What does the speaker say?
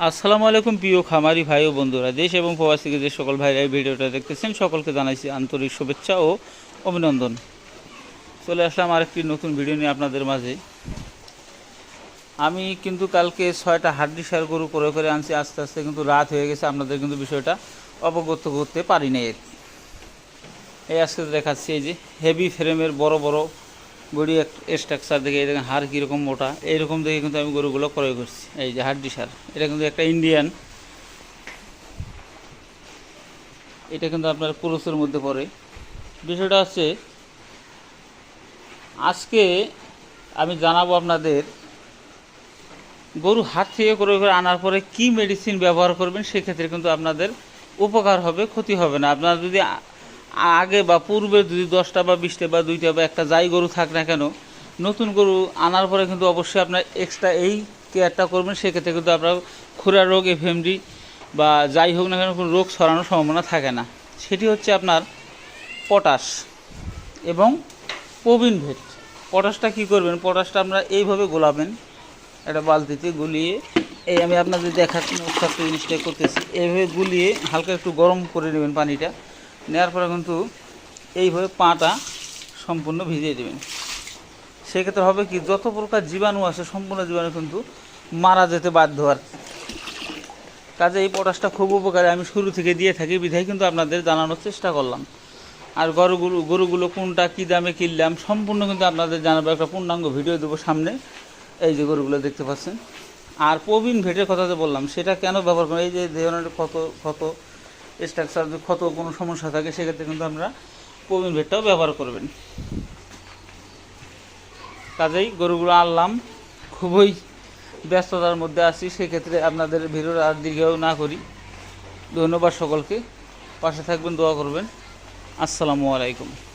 আসসালামু আলাইকুম প্রিয় খামারি ভাই ও বন্ধুরা, দেশ এবং প্রবাস থেকে যে সকল ভাইরা এই ভিডিওটা দেখতেছেন, সকলকে জানাইছি আন্তরিক শুভেচ্ছা ও অভিনন্দন। চলে আসলাম আরেকটি নতুন ভিডিও নিয়ে আপনাদের মাঝে। আমি কিন্তু কালকে ছয়টা হাড্ডি সার গরু করে করে আনছি, আস্তে আস্তে কিন্তু রাত হয়ে গেছে, আপনাদের কিন্তু বিষয়টা অবগত করতে পারি নাই এই আজকে দেখাচ্ছি, এই যে হেভি ফ্রেমের বড় বড় বডি স্ট্রাকচার দেখে, এই দেখেন হাড় কীরকম মোটা, এইরকম দেখে কিন্তু আমি গরুগুলো ক্রয় করছি, এই যে হাড্ডি সার। এটা কিন্তু একটা ইন্ডিয়ান এটা কিন্তু আপনার পুরুষের মধ্যে পড়ে। বিষয়টা হচ্ছে, আজকে আমি জানাব আপনাদের, গরু হাট থেকে করে করে আনার পরে কি মেডিসিন ব্যবহার করবেন, সেক্ষেত্রে কিন্তু আপনাদের উপকার হবে, ক্ষতি হবে না। আপনারা যদি আগে বা পূর্বে যদি দশটা বা বিশটা বা দুইটা বা একটা যাই গরু থাক না কেন, নতুন গরু আনার পরে কিন্তু অবশ্যই আপনার এক্সট্রা এই কেয়ারটা করবেন। সেক্ষেত্রে কিন্তু আপনার খুরা রোগ এফএমডি বা যাই হোক না কেন, কোনো রোগ ছড়ানোর সম্ভাবনা থাকে না। সেটি হচ্ছে আপনার পটাশ এবং প্রবীণ ভেট। পটাশটা কী করবেন? পটাশটা আপনারা এইভাবে গোলাবেন, একটা বালতিতে গুলিয়ে, এই আমি আপনাদের দেখার জিনিসটা করতেছি। এইভাবে গুলিয়ে হালকা একটু গরম করে নেবেন পানিটা। নেওয়ার পরে কিন্তু এইভাবে পাটা সম্পূর্ণ ভিজিয়ে দেবেন। সেক্ষেত্রে হবে কি, যত প্রকার জীবাণু আছে সম্পূর্ণ জীবাণু কিন্তু মারা যেতে বাধ্য আর কাজে এই পটাশটা খুব উপকারী। আমি শুরু থেকে দিয়ে থাকি বিধায় কিন্তু আপনাদের জানানোর চেষ্টা করলাম। আর গরুগুলো গরুগুলো কোনটা কী দামে কিনলাম সম্পূর্ণ কিন্তু আপনাদের জানাব। একটা পূর্ণাঙ্গ ভিডিও দেবো সামনে। এই যে গরুগুলো দেখতে পাচ্ছেন। আর প্রবীণ ভেটের কথা যে বললাম, সেটা কেন ব্যবহার করেন? এই যে ধরনের ক্ষত ক্ষত স্ট্রাকচার ক্ষত কোনো সমস্যা থাকে, সেক্ষেত্রে কিন্তু আমরা প্রবীণ ভেটটাও ব্যবহার করবেন। কাজেই গরুগুলো আনলাম, খুবই ব্যস্ততার মধ্যে আছি, সেক্ষেত্রে আপনাদের ভিড় আর দীর্ঘও না করি। ধন্যবাদ সকলকে, পাশে থাকবেন, দোয়া করবেন। আসসালামু আলাইকুম।